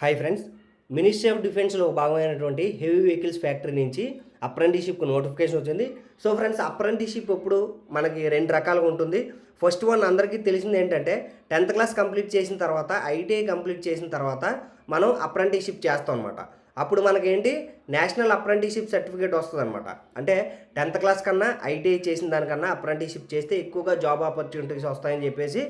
Hi friends ministry of డిఫెన్స్లో భాగమైనటువంటి heavy vehicles factory నుంచి అప్రెంటిషిప్ నోటిఫికేషన్ వచ్చింది. సో ఫ్రెండ్స్ అప్రెంటిషిప్ ఇప్పుడు మనకి రెండు రకాలుగా ఉంటుంది. ఫస్ట్ వన్ అందరికీ తెలిసింది ఏంటంటే టెన్త్ క్లాస్ కంప్లీట్ చేసిన తర్వాత ఐటీఐ కంప్లీట్ చేసిన తర్వాత మనం అప్రెంటిషిప్ చేస్తాం అనమాట అప్పుడు మనకేంటి? నేషనల్ అప్రెంటిషిప్ సర్టిఫికేట్ వస్తుంది అనమాట అంటే టెన్త్ క్లాస్ కన్నా ఐటీఐ చేసిన దానికన్నా అప్రెంటిషిప్ చేస్తే ఎక్కువగా జాబ్ ఆపర్చునిటీస్ వస్తాయని చెప్పేసి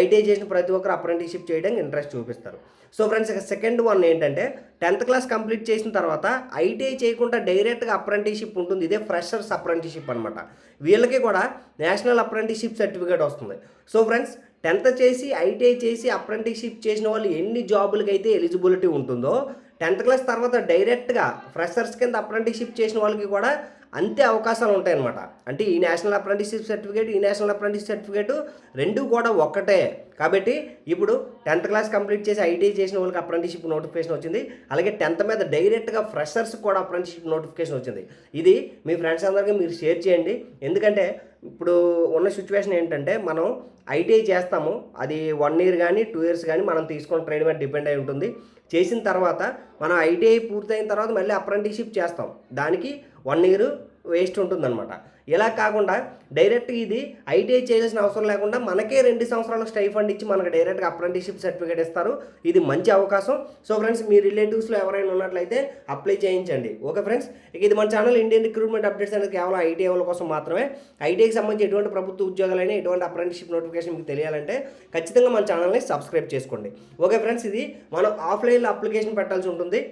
ఐటీఐ చేసిన ప్రతి ఒక్కరు అప్రెంటిషిప్ చేయడానికి ఇంట్రెస్ట్ చూపిస్తారు. సో ఫ్రెండ్స్ ఇక సెకండ్ వన్ ఏంటంటే టెన్త్ క్లాస్ కంప్లీట్ చేసిన తర్వాత ఐటీఐ చేయకుండా డైరెక్ట్గా అప్రెంటిషిప్ ఉంటుంది. ఇదే ఫ్రెషర్స్ అప్రెంటిషిప్ అనమాట వీళ్ళకి కూడా నేషనల్ అప్రెంటిషిప్ సర్టిఫికేట్ వస్తుంది. సో ఫ్రెండ్స్ టెన్త్ చేసి ఐటీఐ చేసి అప్రెంటిషిప్ చేసిన వాళ్ళు ఎన్ని జాబులకైతే అయితే ఎలిజిబిలిటీ ఉంటుందో టెన్త్ క్లాస్ తర్వాత డైరెక్ట్గా ఫ్రెషర్స్ కింద అప్రెంటిషిప్ చేసిన వాళ్ళకి కూడా అంతే అవకాశాలు ఉంటాయన్నమాట. అంటే ఈ నేషనల్ అప్రెంటిస్షిప్ సర్టిఫికేట్ ఈ నేషనల్ అప్రెంటిస్ సర్టిఫికేట్ రెండు కూడా ఒక్కటే. కాబట్టి ఇప్పుడు టెన్త్ క్లాస్ కంప్లీట్ చేసి ఐటీఐ చేసిన వాళ్ళకి అప్రెంటిస్షిప్ నోటిఫికేషన్ వచ్చింది. అలాగే టెన్త్ మీద డైరెక్ట్గా ఫ్రెషర్స్ కూడా అప్రెంటిస్షిప్ నోటిఫికేషన్ వచ్చింది. ఇది మీ ఫ్రెండ్స్ అందరికీ మీరు షేర్ చేయండి. ఎందుకంటే ఇప్పుడు ఉన్న సిచ్యువేషన్ ఏంటంటే మనం ఐటీఐ చేస్తాము. అది వన్ ఇయర్ కానీ టూ ఇయర్స్ కానీ మనం తీసుకున్న ట్రైన్ మీద డిపెండ్ అయి ఉంటుంది. చేసిన తర్వాత మనం ఐటీఐ పూర్తయిన తర్వాత మళ్ళీ అప్రెంటిస్షిప్ చేస్తాం. దానికి వన్ ఇయర్ వేస్ట్ ఉంటుందన్నమాట. ఇలా కాకుండా డైరెక్ట్ ఇది ఐటీఐ చేయాల్సిన అవసరం లేకుండా మనకే రెండు సంవత్సరాలు స్టైఫండ్ ఇచ్చి మనకు డైరెక్ట్గా అప్రెంటిషిప్ సర్టిఫికేట్ ఇస్తారు. ఇది మంచి అవకాశం. సో ఫ్రెండ్స్ మీ రిలేటివ్స్లో ఎవరైనా ఉన్నట్లయితే అప్లై చేయించండి. ఓకే ఫ్రెండ్స్ ఇక ఇది మన ఛానల్ ఇండియన్ రిక్రూట్మెంట్ అప్డేట్స్ అనేది కేవలం ఐటీఐ వాళ్ళ కోసం మాత్రమే. ఐటీఐకి సంబంధించి ఎటువంటి ప్రభుత్వ ఉద్యోగాలైనా ఎటువంటి అప్రెంటిషిప్ నోటిఫికేషన్ మీకు తెలియాలంటే ఖచ్చితంగా మన ఛానల్ని సబ్స్క్రైబ్ చేసుకోండి. ఓకే ఫ్రెండ్స్ ఇది మనం ఆఫ్లైన్లో అప్లికేషన్ పెట్టాల్సి ఉంటుంది.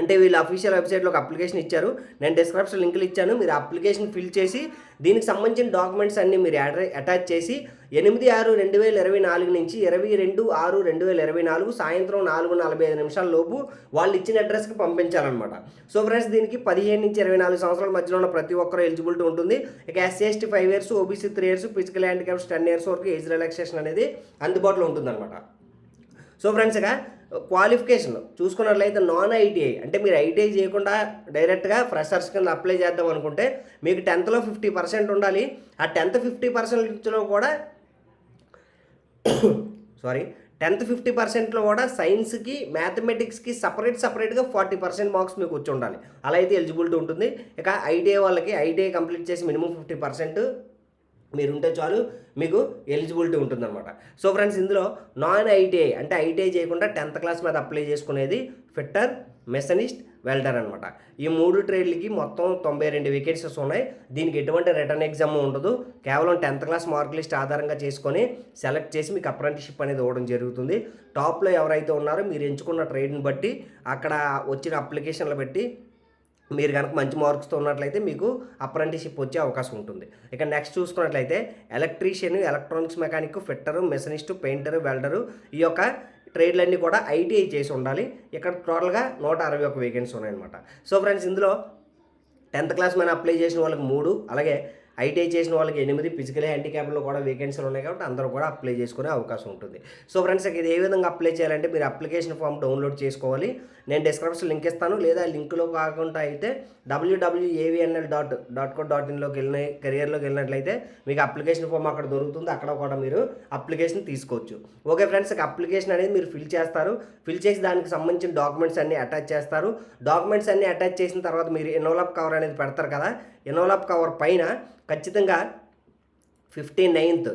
అంటే వీళ్ళు అఫీషియల్ వెబ్సైట్లో ఒక అప్లికేషన్ ఇచ్చారు. నేను డిస్క్రిప్షన్ లింకులు ఇచ్చాను. మీరు అప్లికేషన్ ఫిల్ చేసి దీనికి సంబంధించిన డాక్యుమెంట్స్ అన్నీ మీరు అటాచ్ చేసి ఎనిమిది ఆరు రెండు వేల ఇరవై నాలుగు నుంచి ఇరవై రెండు ఆరు రెండు వేల ఇరవై నాలుగు సాయంత్రం నాలుగు నలభై ఐదు నిమిషాల లోపు వాళ్ళు ఇచ్చిన అడ్రస్కి పంపించాలన్నమాట. సో ఫ్రెండ్స్ దీనికి పదిహేను నుంచి ఇరవై నాలుగు సంవత్సరాల మధ్యలో ఉన్న ప్రతి ఒక్కరు ఎలిజిబిలిటీ ఉంటుంది. ఇక SC ST five years OBC three years physical handicaps ten years వరకు ఏజ్ రిలాక్సేషన్ అనేది అందుబాటులో ఉంటుందన్నమాట. సో ఫ్రెండ్స్ ఇక క్వాలిఫికేషన్ చూసుకున్నట్లయితే నాన్ ఐటీఐ అంటే మీరు ఐటీఐ చేయకుండా డైరెక్ట్గా ఫ్రెషర్స్ కింద అప్లై చేద్దాం అనుకుంటే మీకు టెన్త్లో ఫిఫ్టీ పర్సెంట్ ఉండాలి. ఆ టెన్త్ ఫిఫ్టీ పర్సెంట్లో కూడా సారీ టెన్త్ ఫిఫ్టీ పర్సెంట్లో కూడా సైన్స్కి మ్యాథమెటిక్స్కి సపరేట్ సపరేట్గా ఫార్టీ పర్సెంట్ మార్క్స్ మీకు వచ్చి ఉండాలి. అలా అయితే ఎలిజిబిలిటీ ఉంటుంది. ఇక ఐటీఐ వాళ్ళకి ఐటీఐ కంప్లీట్ చేసి మినిమం ఫిఫ్టీ పర్సెంట్ మీరు ఉంటే చాలు మీకు ఎలిజిబిలిటీ ఉంటుందన్నమాట. సో ఫ్రెండ్స్ ఇందులో నాన్ ఐటీఐ అంటే ఐటీఐ చేయకుండా టెన్త్ క్లాస్ మీద అప్లై చేసుకునేది ఫిట్టర్ మెషనిస్ట్ వెల్డర్ అనమాట ఈ మూడు ట్రేడ్లకి మొత్తం తొంభై రెండు వేకెన్సీస్ ఉన్నాయి. దీనికి ఎటువంటి రిటర్న్ ఎగ్జామ్ ఉండదు. కేవలం టెన్త్ క్లాస్ మార్క్ లిస్ట్ ఆధారంగా చేసుకొని సెలెక్ట్ చేసి మీకు అప్రెంటిషిప్ అనేది ఇవ్వడం జరుగుతుంది. టాప్లో ఎవరైతే ఉన్నారో మీరు ఎంచుకున్న ట్రేడ్ని బట్టి అక్కడ వచ్చిన అప్లికేషన్లు బట్టి మీరు కనుక మంచి మార్క్స్తో ఉన్నట్లయితే మీకు అప్రెంటిషిప్ వచ్చే అవకాశం ఉంటుంది. ఇక నెక్స్ట్ చూసుకున్నట్లయితే electrician electronics mechanic fitter machinist painter welder ఈ యొక్క ట్రేడ్లన్నీ కూడా ఐటీఐ చేసి ఉండాలి. ఇక్కడ టోటల్గా నూట అరవై ఒక వేకెన్సీ ఉన్నాయన్నమాట. సో ఫ్రెండ్స్ ఇందులో టెన్త్ క్లాస్ మీద అప్లై చేసిన వాళ్ళకి మూడు అలాగే ఐటీఐ చేసిన వాళ్ళకి ఎనిమిది ఫిజికల్ హ్యాండిక్యాప్లో కూడా వేకెన్సీలు ఉన్నాయి కాబట్టి అందరూ కూడా అప్లై చేసుకునే అవకాశం ఉంటుంది. సో ఫ్రెండ్స్ ఇది ఏ విధంగా అప్లై చేయాలంటే మీరు అప్లికేషన్ ఫామ్ డౌన్లోడ్ చేసుకోవాలి. నేను డిస్క్రిప్షన్ లింక్ ఇస్తాను. లేదా లింక్లో కాకుండా అయితే డబ్ల్యూడబ్ల్యూఏవిఎన్ఎల్ డాట్ డాట్ కో డాట్ ఇన్లోకి వెళ్ళిన కెరియర్లోకి వెళ్ళినట్లయితే మీకు అప్లికేషన్ ఫామ్ అక్కడ దొరుకుతుంది. అక్కడ కూడా మీరు అప్లికేషన్ తీసుకోవచ్చు. ఓకే ఫ్రెండ్స్ అప్లికేషన్ అనేది మీరు ఫిల్ చేస్తారు. ఫిల్ చేసి దానికి సంబంధించిన డాక్యుమెంట్స్ అన్ని అటాచ్ చేస్తారు. డాక్యుమెంట్స్ అన్ని అటాచ్ చేసిన తర్వాత మీరు ఎన్వలప్ కవర్ అనేది పెడతారు కదా. ఎన్వలప్ కవర్ పైన ఖచ్చితంగా fifty ninth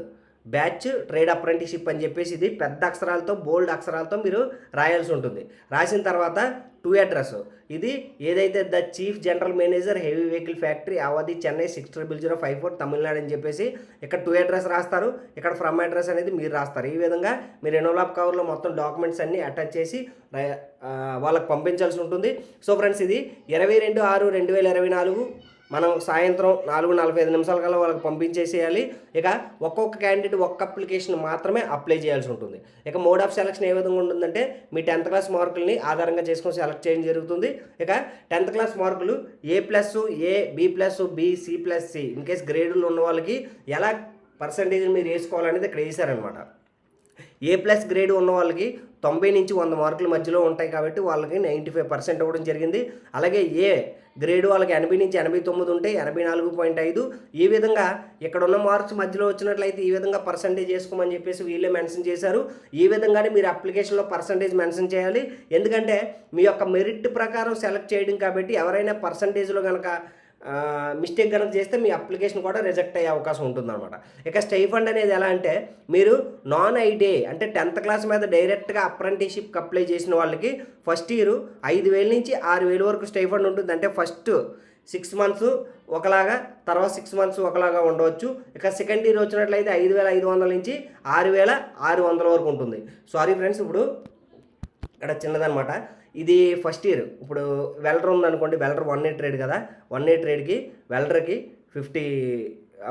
batch trade apprenticeship అని చెప్పేసి ఇది పెద్ద అక్షరాలతో బోల్డ్ అక్షరాలతో మీరు రాయాల్సి ఉంటుంది. రాసిన తర్వాత టూ అడ్రస్. ఇది ఏదైతే the chief general manager heavy vehicle factory Avadi Chennai six triple zero five four Tamil Nadu అని చెప్పేసి ఇక్కడ టూ అడ్రస్ రాస్తారు. ఇక్కడ ఫ్రమ్ అడ్రస్ అనేది మీరు రాస్తారు. ఈ విధంగా మీరు ఎనోలాప్ కవర్లో మొత్తం డాక్యుమెంట్స్ అన్ని అటాచ్ చేసి వాళ్ళకి పంపించాల్సి ఉంటుంది. సో ఫ్రెండ్స్ ఇది ఇరవై రెండు ఆరు రెండు వేల ఇరవై నాలుగు మనం సాయంత్రం నాలుగు నలభై ఐదు నిమిషాల కల్లా వాళ్ళకి పంపించేసేయాలి. ఇక ఒక్కొక్క క్యాండిడేట్ ఒక్క అప్లికేషన్ మాత్రమే అప్లై చేయాల్సి ఉంటుంది. ఇక మోడ్ ఆఫ్ సెలక్షన్ ఏ విధంగా ఉంటుందంటే మీ టెన్త్ క్లాస్ మార్కుల్ని ఆధారంగా చేసుకొని సెలెక్ట్ చేయడం జరుగుతుంది. ఇక టెన్త్ క్లాస్ మార్కులు A plus A B plus B C plus C in case గ్రేడులు ఉన్న వాళ్ళకి ఎలా పర్సంటేజ్ మీరు వేసుకోవాలనేది ఇక్కడ వేసారనమాట ఏ ప్లస్ గ్రేడ్ ఉన్న వాళ్ళకి తొంభై నుంచి వంద మార్కుల మధ్యలో ఉంటాయి కాబట్టి వాళ్ళకి నైంటీ ఫైవ్ పర్సెంట్ అవ్వడం జరిగింది. అలాగే ఏ గ్రేడ్ వాళ్ళకి ఎనభై నుంచి ఎనభై తొమ్మిది ఉంటే ఎనభై నాలుగు పాయింట్ ఐదు. ఈ విధంగా ఇక్కడ ఉన్న మార్క్స్ మధ్యలో వచ్చినట్లయితే ఈ విధంగా పర్సంటేజ్ చేసుకోమని చెప్పేసి వీళ్ళే మెన్షన్ చేశారు. ఈ విధంగానే మీరు అప్లికేషన్లో పర్సంటేజ్ మెన్షన్ చేయాలి. ఎందుకంటే మీ యొక్క మెరిట్ ప్రకారం సెలెక్ట్ చేయడం కాబట్టి ఎవరైనా పర్సంటేజ్లో కనుక మిస్టేక్ కనుక చేస్తే మీ అప్లికేషన్ కూడా రిజెక్ట్ అయ్యే అవకాశం ఉంటుందన్నమాట. ఇక స్టైఫండ్ అనేది ఎలా అంటే మీరు నాన్ ఐటీఐ అంటే టెన్త్ క్లాస్ మీద డైరెక్ట్గా అప్రెంటిషిప్ అప్లై చేసిన వాళ్ళకి ఫస్ట్ ఇయర్ ఐదు వేల నుంచి ఆరు వేల వరకు స్టైఫండ్ ఉంటుంది. అంటే ఫస్ట్ సిక్స్ మంత్స్ ఒకలాగా తర్వాత సిక్స్ మంత్స్ ఒకలాగా ఉండవచ్చు. ఇక సెకండ్ ఇయర్ వచ్చినట్లయితే ఐదు వేల ఐదు వందల నుంచి ఆరు వేల ఆరు వందల వరకు ఉంటుంది. సారీ ఫ్రెండ్స్ ఇప్పుడు ఇక్కడ చిన్నదనమాట ఇది ఫస్ట్ ఇయర్ ఇప్పుడు వెల్డర్ ఉందనుకోండి వెల్డర్ వన్ ఇయర్ ట్రేడ్ కదా. వన్ ఇయర్ ట్రేడ్కి వెల్డర్కి ఫిఫ్టీ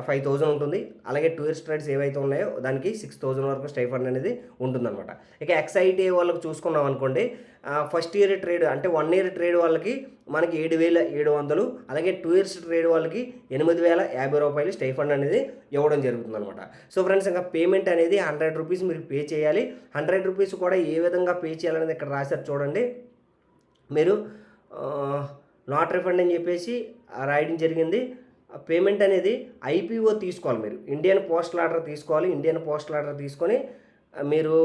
ఫైవ్ థౌజండ్ ఉంటుంది. అలాగే టూరిస్ట్ రైడ్స్ ట్రేడ్స్ ఏవైతే ఉన్నాయో దానికి సిక్స్ థౌజండ్ వరకు స్టైఫండ్ అనేది ఉంటుందన్నమాట. ఇక ఎక్స్ఐటీ వాళ్ళకి చూసుకున్నాం అనుకోండి ఫస్ట్ ఇయర్ ట్రేడ్ అంటే వన్ ఇయర్ ట్రేడ్ వాళ్ళకి మనకి ఏడు వేల ఏడు వందలు అలాగే టూ ఇయర్స్ ట్రేడ్ వాళ్ళకి ఎనిమిది వేల యాభై రూపాయలు స్టైఫండ్ అనేది ఇవ్వడం జరుగుతుందనమాట సో ఫ్రెండ్స్ ఇంకా పేమెంట్ అనేది హండ్రెడ్ రూపీస్ మీరు పే చేయాలి. హండ్రెడ్ రూపీస్ కూడా ఏ విధంగా పే చేయాలనేది ఇక్కడ రాశారు చూడండి. మీరు నాట్ రిఫండ్ అని చెప్పేసి రాయడం జరిగింది. పేమెంట్ అనేది ఐపీఓ తీసుకోవాలి మీరు. ఇండియన్ పోస్టల్ ఆర్డర్ తీసుకోవాలి ఇండియన్ పోస్టల్ ఆర్డర్ తీసుకొని మీరు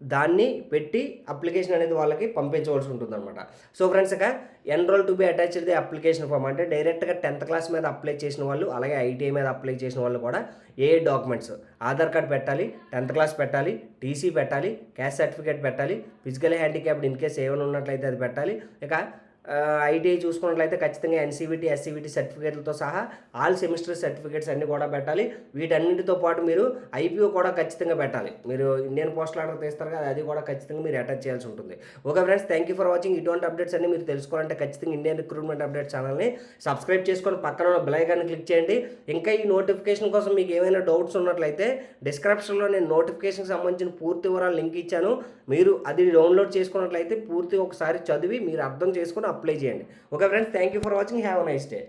దాన్ని పెట్టి అప్లికేషన్ అనేది వాళ్ళకి పంపించవలసి ఉంటుంది అనమాట సో ఫ్రెండ్స్ ఇక enrol to be attached the application form అంటే డైరెక్ట్గా టెన్త్ క్లాస్ మీద అప్లై చేసిన వాళ్ళు అలాగే ఐటీఐ మీద అప్లై చేసిన వాళ్ళు కూడా ఏ డాక్యుమెంట్స్ ఆధార్ కార్డ్ పెట్టాలి టెన్త్ క్లాస్ పెట్టాలి టీసీ పెట్టాలి క్యాస్ట్ సర్టిఫికేట్ పెట్టాలి ఫిజికల్ హ్యాండిక్యాప్డ్ ఇన్ కేస్ ఏమైనా ఉన్నట్లయితే అది పెట్టాలి. ఇక ఐటీఐ చూసుకున్నట్లయితే ఖచ్చితంగా ఎన్సీబీటీ ఎస్సీబీటీ సర్టిఫికేట్లతో సహా ఆల్ సెమిస్టర్ సర్టిఫికేట్స్ అన్నీ కూడా పెట్టాలి. వీటన్నిటితో పాటు మీరు ఐపీఓ కూడా ఖచ్చితంగా పెట్టాలి. మీరు ఇండియన్ పోస్టల్ ఆర్డర్ తీస్తారు కదా అది కూడా ఖచ్చితంగా మీరు అటాచ్ చేయాల్సి ఉంటుంది. Okay friends thank you for watching ఇటువంటి అప్డేట్స్ అన్ని మీరు తెలుసుకోవాలంటే ఖచ్చితంగా ఇండియన్ రిక్రూట్మెంట్ అప్డేట్ ఛానల్ని సబ్స్క్రైబ్ చేసుకొని పక్కన ఉన్న బెల్ క్లిక్ చేయండి. ఇంకా ఈ నోటిఫికేషన్ కోసం మీకు ఏమైనా డౌట్స్ ఉన్నట్లయితే డిస్క్రిప్షన్లో నేను నోటిఫికేషన్కి సంబంధించిన పూర్తి వివరాలు లింక్ ఇచ్చాను. మీరు అది డౌన్లోడ్ చేసుకున్నట్లయితే పూర్తి ఒకసారి చదివి మీరు అర్థం చేసుకుని అప్లై చేయండి. Okay friends thank you for watching have a nice day